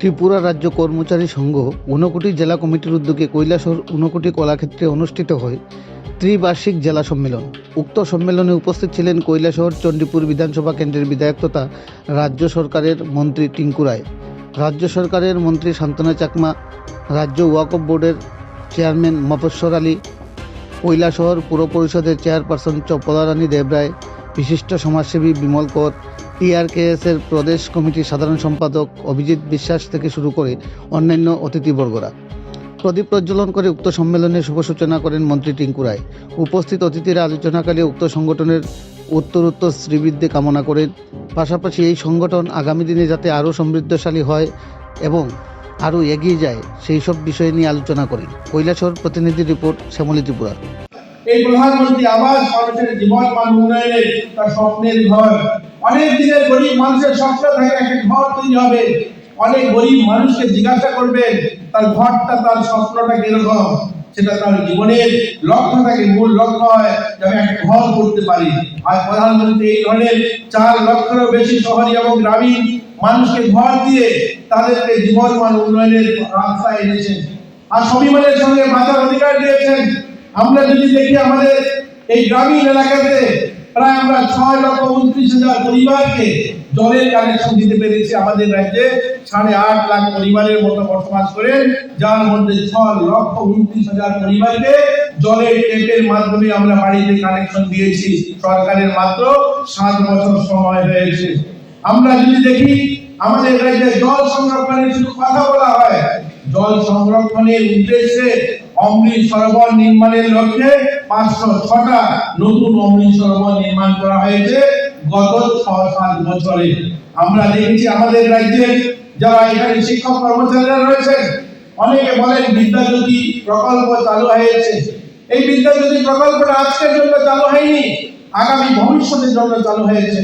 ত্রিপুরা রাজ্য কর্মচারী সংঘ ঊনকোটি জেলা কমিটির উদ্যোগে কৈলাসহর ঊনকোটি কলাক্ষেত্রে অনুষ্ঠিত হয় ত্রিবার্ষিক জেলা সম্মেলন। উক্ত সম্মেলনে উপস্থিত ছিলেন কৈলাসহর চণ্ডীপুর বিধানসভা কেন্দ্রের বিধায়ক তথা রাজ্য সরকারের মন্ত্রী টিঙ্কু রায়, রাজ্য সরকারের মন্ত্রী শান্তনা চাকমা, রাজ্য ওয়াকফ বোর্ডের চেয়ারম্যান মফস্বর আলী, কৈলাসহর পুর পরিষদের চেয়ারপারসন চপলারানী দেবরায় বিশিষ্ট সমাজসেবী বিমল কর টিআরকেএসের প্রদেশ কমিটির সাধারণ সম্পাদক অভিজিৎ বিশ্বাস থেকে শুরু করে অন্যান্য অতিথিবর্গরা। প্রদীপ প্রজ্বলন করে উক্ত সম্মেলনের শুভ সূচনা করেন মন্ত্রী টিঙ্কু রায়। উপস্থিত অতিথিরা আলোচনাকালে উক্ত সংগঠনের উত্তরোত্তর শ্রীবৃদ্ধি কামনা করেন। পাশাপাশি এই সংগঠন আগামী দিনে যাতে আরও সমৃদ্ধশালী হয় এবং আরও এগিয়ে যায়, সেই সব বিষয় নিয়ে আলোচনা করেন। কৈলাসর প্রতিনিধি রিপোর্ট, শ্যামলী ত্রিপুরা। এই প্রধানমন্ত্রী আবাস মানুষের জীবন মান উন্নয়নের তার স্বপ্নের ঘর। অনেক দিনের গরিব মানুষের স্বপ্ন থাকে একটা ঘর তৈরি হবে। অনেক গরিব মানুষকে জিজ্ঞাসা করবেন, তার ঘরটা, তার স্বপ্নটা কীরকম? সেটা তার জীবনের লক্ষ্য থাকে মূল লক্ষ্য হয় যে আমি একটা ঘর করতে পারি। আর প্রধানমন্ত্রী এই ধরনের চার লক্ষেরও বেশি শহরী এবং গ্রামীণ মানুষকে ঘর দিয়ে তাদেরকে জীবন মান উন্নয়নের রাস্তায় এনেছেন। আর স্বাভিমানের সঙ্গে বাঁচার অধিকার দিয়েছেন। আমরা যদি দেখি আমাদের এই গ্রামীণ এলাকাতে প্রায় আমরা ছয় লক্ষ উনত্রিশ হাজার পরিবারকে জলের কানেকশন দিতে পেরেছি আমাদের রাজ্যে। সাড়ে আট লাখ পরিবারের মতো বসবাস করেন, যার মধ্যে ছয় লক্ষ উনত্রিশ হাজার পরিবারকে জলের টেপের মাধ্যমে আমরা বাড়িতে কানেকশন দিয়েছি। সরকারের মাত্র সাত বছর সময় হয়েছে। আমরা যদি দেখি আমাদের রাজ্যে জল সংরক্ষণের শুধু কথা বলা হয়, জল সংরক্ষণের উদ্দেশ্যে অমৃত সরোবর নির্মাণের লক্ষ্যে পাঁচশো ছটা নতুন অমৃত সরোবর নির্মাণ করা হয়েছে গত ছ সাত বছরে। আমরা দেখেছি আমাদের রাজ্যে যারা এখানে শিক্ষক কর্মচারীরা রয়েছেন, অনেকে বলেন বিদ্যাজ্যোতি প্রকল্প চালু হয়েছে। এই বিদ্যাজ্যোতি প্রকল্পটা আজকের জন্য চালু হয়নি, আগামী ভবিষ্যতের জন্য চালু হয়েছে।